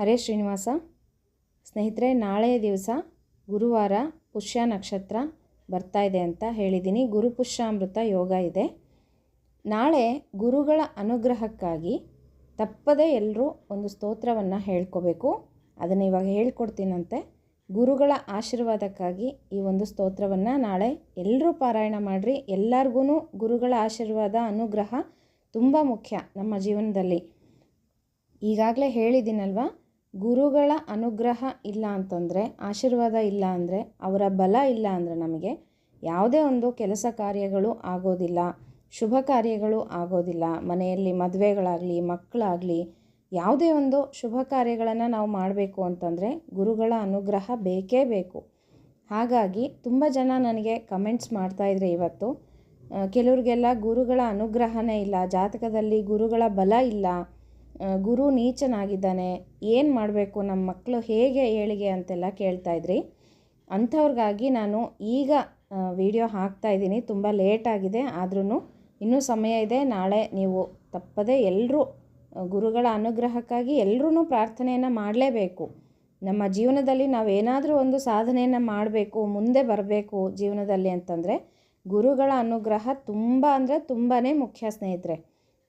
ಹರೇ ಶ್ರೀನಿವಾಸ. ಸ್ನೇಹಿತರೆ, ನಾಳೆಯ ದಿವಸ ಗುರುವಾರ ಪುಷ್ಯ ನಕ್ಷತ್ರ ಬರ್ತಾ ಇದೆ ಅಂತ ಹೇಳಿದ್ದೀನಿ. ಗುರುಪುಷ್ಯಾಮೃತ ಯೋಗ ಇದೆ. ನಾಳೆ ಗುರುಗಳ ಅನುಗ್ರಹಕ್ಕಾಗಿ ತಪ್ಪದೇ ಎಲ್ಲರೂ ಒಂದು ಸ್ತೋತ್ರವನ್ನು ಹೇಳ್ಕೋಬೇಕು. ಅದನ್ನು ಇವಾಗ ಹೇಳ್ಕೊಡ್ತೀನಂತೆ. ಗುರುಗಳ ಆಶೀರ್ವಾದಕ್ಕಾಗಿ ಈ ಒಂದು ಸ್ತೋತ್ರವನ್ನು ನಾಳೆ ಎಲ್ಲರೂ ಪಾರಾಯಣ ಮಾಡಿರಿ. ಎಲ್ಲರಿಗೂ ಗುರುಗಳ ಆಶೀರ್ವಾದ, ಅನುಗ್ರಹ ತುಂಬ ಮುಖ್ಯ ನಮ್ಮ ಜೀವನದಲ್ಲಿ. ಈಗಾಗಲೇ ಹೇಳಿದ್ದೀನಲ್ವ? ಗುರುಗಳ ಅನುಗ್ರಹ ಇಲ್ಲ ಅಂತಂದರೆ, ಆಶೀರ್ವಾದ ಇಲ್ಲ ಅಂದರೆ, ಅವರ ಬಲ ಇಲ್ಲ ಅಂದರೆ ನಮಗೆ ಯಾವುದೇ ಒಂದು ಕೆಲಸ ಕಾರ್ಯಗಳು ಆಗೋದಿಲ್ಲ, ಶುಭ ಕಾರ್ಯಗಳು ಆಗೋದಿಲ್ಲ. ಮನೆಯಲ್ಲಿ ಮದುವೆಗಳಾಗಲಿ, ಮಕ್ಕಳಾಗಲಿ ಯಾವುದೇ ಒಂದು ಶುಭ ಕಾರ್ಯಗಳನ್ನು ನಾವು ಮಾಡಬೇಕು ಅಂತಂದರೆ ಗುರುಗಳ ಅನುಗ್ರಹ ಬೇಕೇ ಬೇಕು. ಹಾಗಾಗಿ ತುಂಬ ಜನ ನನಗೆ ಕಮೆಂಟ್ಸ್ ಮಾಡ್ತಾಯಿದ್ರೆ ಇವತ್ತು ಕೆಲವ್ರಿಗೆಲ್ಲ ಗುರುಗಳ ಅನುಗ್ರಹನೇ ಇಲ್ಲ, ಜಾತಕದಲ್ಲಿ ಗುರುಗಳ ಬಲ ಇಲ್ಲ ಗುರು ನೀಚನಾಗಿದ್ದಾನೆ, ಏನು ಮಾಡಬೇಕು ನಮ್ಮ ಮಕ್ಕಳು ಹೇಗೆ ಏಳಿಗೆ ಅಂತೆಲ್ಲ ಕೇಳ್ತಾಯಿದ್ರಿ ಅಂಥವ್ರಿಗಾಗಿ ನಾನು ಈಗ ವಿಡಿಯೋ ಹಾಕ್ತಾ ಇದ್ದೀನಿ. ತುಂಬ ಲೇಟ್ ಆಗಿದೆ ಆದ್ರೂ ಇನ್ನೂ ಸಮಯ ಇದೆ. ನಾಳೆ ನೀವು ತಪ್ಪದೇ ಎಲ್ಲರೂ ಗುರುಗಳ ಅನುಗ್ರಹಕ್ಕಾಗಿ ಎಲ್ಲರೂ ಪ್ರಾರ್ಥನೆಯನ್ನು ಮಾಡಲೇಬೇಕು. ನಮ್ಮ ಜೀವನದಲ್ಲಿ ನಾವು ಏನಾದರೂ ಒಂದು ಸಾಧನೆಯನ್ನು ಮಾಡಬೇಕು, ಮುಂದೆ ಬರಬೇಕು ಜೀವನದಲ್ಲಿ ಅಂತಂದರೆ, ಗುರುಗಳ ಅನುಗ್ರಹ ತುಂಬ ಅಂದರೆ ತುಂಬಾ ಮುಖ್ಯ ಸ್ನೇಹಿತರೆ.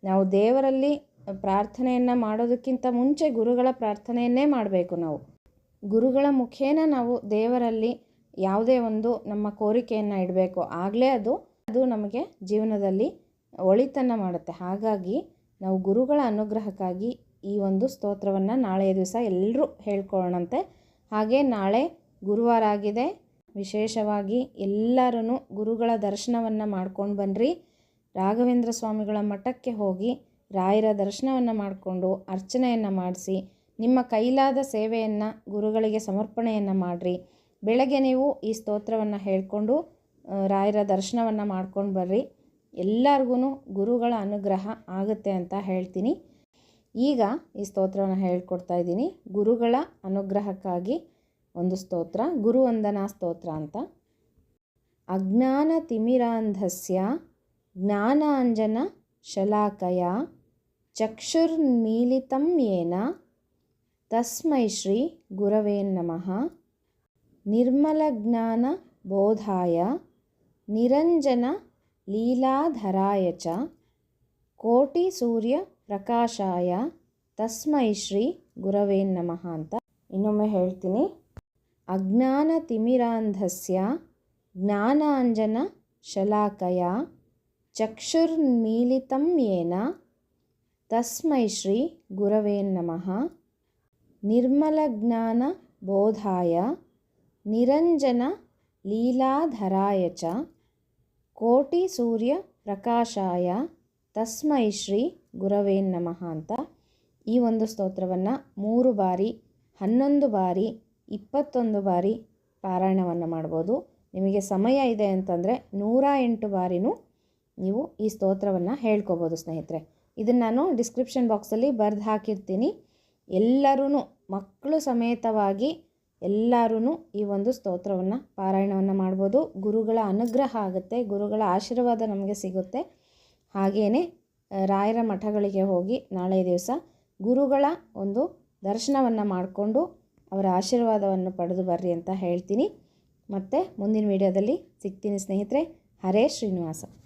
ನಾವು ದೇವರಲ್ಲಿ ಪ್ರಾರ್ಥನೆಯನ್ನು ಮಾಡೋದಕ್ಕಿಂತ ಮುಂಚೆ ಗುರುಗಳ ಪ್ರಾರ್ಥನೆಯನ್ನೇ ಮಾಡಬೇಕು ನಾವು. ಗುರುಗಳ ಮುಖೇನ ನಾವು ದೇವರಲ್ಲಿ ಯಾವುದೇ ಒಂದು ನಮ್ಮ ಕೋರಿಕೆಯನ್ನು ಇಡಬೇಕು. ಆಗಲೇ ಅದು ಅದು ನಮಗೆ ಜೀವನದಲ್ಲಿ ಒಳಿತನ್ನು ಮಾಡುತ್ತೆ. ಹಾಗಾಗಿ ನಾವು ಗುರುಗಳ ಅನುಗ್ರಹಕ್ಕಾಗಿ ಈ ಒಂದು ಸ್ತೋತ್ರವನ್ನು ನಾಳೆಯ ದಿವಸ ಎಲ್ಲರೂ ಹೇಳ್ಕೊಳ್ಳೋಣಂತೆ. ಹಾಗೆ ನಾಳೆ ಗುರುವಾರ ಆಗಿದೆ. ವಿಶೇಷವಾಗಿ ಎಲ್ಲರೂ ಗುರುಗಳ ದರ್ಶನವನ್ನು ಮಾಡ್ಕೊಂಡು ಬನ್ನಿರಿ ರಾಘವೇಂದ್ರ ಸ್ವಾಮಿಗಳ ಮಠಕ್ಕೆ ಹೋಗಿ ರಾಯರ ದರ್ಶನವನ್ನು ಮಾಡಿಕೊಂಡು ಅರ್ಚನೆಯನ್ನು ಮಾಡಿಸಿ, ನಿಮ್ಮ ಕೈಲಾದ ಸೇವೆಯನ್ನು ಗುರುಗಳಿಗೆ ಸಮರ್ಪಣೆಯನ್ನು ಮಾಡಿರಿ. ಬೆಳಗ್ಗೆ ನೀವು ಈ ಸ್ತೋತ್ರವನ್ನು ಹೇಳಿಕೊಂಡು ರಾಯರ ದರ್ಶನವನ್ನು ಮಾಡ್ಕೊಂಡು ಬರ್ರಿ. ಎಲ್ಲರಿಗೂ ಗುರುಗಳ ಅನುಗ್ರಹ ಆಗುತ್ತೆ ಅಂತ ಹೇಳ್ತೀನಿ. ಈಗ ಈ ಸ್ತೋತ್ರವನ್ನು ಹೇಳ್ಕೊಡ್ತಾ ಇದ್ದೀನಿ. ಗುರುಗಳ ಅನುಗ್ರಹಕ್ಕಾಗಿ ಒಂದು ಸ್ತೋತ್ರ, ಗುರುವಂದನಾ ಸ್ತೋತ್ರ ಅಂತ. ಅಜ್ಞಾನ ತಿಮಿರಾಂಧಸ್ಯ, ಜ್ಞಾನಾಂಜನ ಶಲಾಕಯ ನಮಃ ನಿರ್ಮಲಜ್ಞಾನ ಬೋಧಾಯ ನಿರಂಜನ ಲೀಲಾಧರಾಯ ಚ ಕೋಟಿ ಸೂರ್ಯ ಪ್ರಕಾಶಾಯ ತಸ್ಮೈ ಶ್ರೀ ಗುರವೇ ನಮಃ ಅಂತ ಇನ್ನೊಮ್ಮೆ ಹೇಳ್ತೀನಿ। ಅಜ್ಞಾನ ತಿಮಿರಾಂಧಸ್ಯ ಜ್ಞಾನಾಂಜನ ಶಲಾಕಯ ಚಕ್ಷುರ್ಮೀಲಿತಂ ಯೇನ ತಸ್ಮೈ ಶ್ರೀ ಗುರವೇ ನಮಃ. ನಿರ್ಮಲಜ್ಞಾನ ಬೋಧಾಯ, ನಿರಂಜನ ಲೀಲಾಧರಾಯ ಚ, ಕೋಟಿ ಸೂರ್ಯ ಪ್ರಕಾಶಾಯ, ತಸ್ಮೈ ಶ್ರೀ ಗುರವೇ ನಮಃ ಅಂತ ಈ ಒಂದು ಸ್ತೋತ್ರವನ್ನು ಮೂರು ಬಾರಿ, ಹನ್ನೊಂದು ಬಾರಿ, ಇಪ್ಪತ್ತೊಂದು ಬಾರಿ ಪಾರಾಯಣವನ್ನು ಮಾಡ್ಬೋದು. ನಿಮಗೆ ಸಮಯ ಇದೆ ಅಂತಂದರೆ ನೂರ ಎಂಟು ಬಾರಿನೂ ನೀವು ಈ ಸ್ತೋತ್ರವನ್ನು ಹೇಳ್ಕೊಬೋದು ಸ್ನೇಹಿತರೆ. ಇದನ್ನು ನಾನು ಡಿಸ್ಕ್ರಿಪ್ಷನ್ ಬಾಕ್ಸಲ್ಲಿ ಬರೆದು ಹಾಕಿರ್ತೀನಿ. ಎಲ್ಲರೂ ಮಕ್ಕಳು ಸಮೇತವಾಗಿ ಎಲ್ಲರೂ ಈ ಒಂದು ಸ್ತೋತ್ರವನ್ನು, ಪಾರಾಯಣವನ್ನು ಮಾಡ್ಬೋದು. ಗುರುಗಳ ಅನುಗ್ರಹ ಆಗುತ್ತೆ, ಗುರುಗಳ ಆಶೀರ್ವಾದ ನಮಗೆ ಸಿಗುತ್ತೆ. ಹಾಗೆಯೇ ರಾಯರ ಮಠಗಳಿಗೆ ಹೋಗಿ ನಾಳೆ ದಿವಸ ಗುರುಗಳ ಒಂದು ದರ್ಶನವನ್ನು ಮಾಡಿಕೊಂಡು ಅವರ ಆಶೀರ್ವಾದವನ್ನು ಪಡೆದು ಬರ್ರಿ ಅಂತ ಹೇಳ್ತೀನಿ. ಮತ್ತು ಮುಂದಿನ ವಿಡಿಯೋದಲ್ಲಿ ಸಿಗ್ತೀನಿ ಸ್ನೇಹಿತರೆ. ಹರೇ ಶ್ರೀನಿವಾಸ.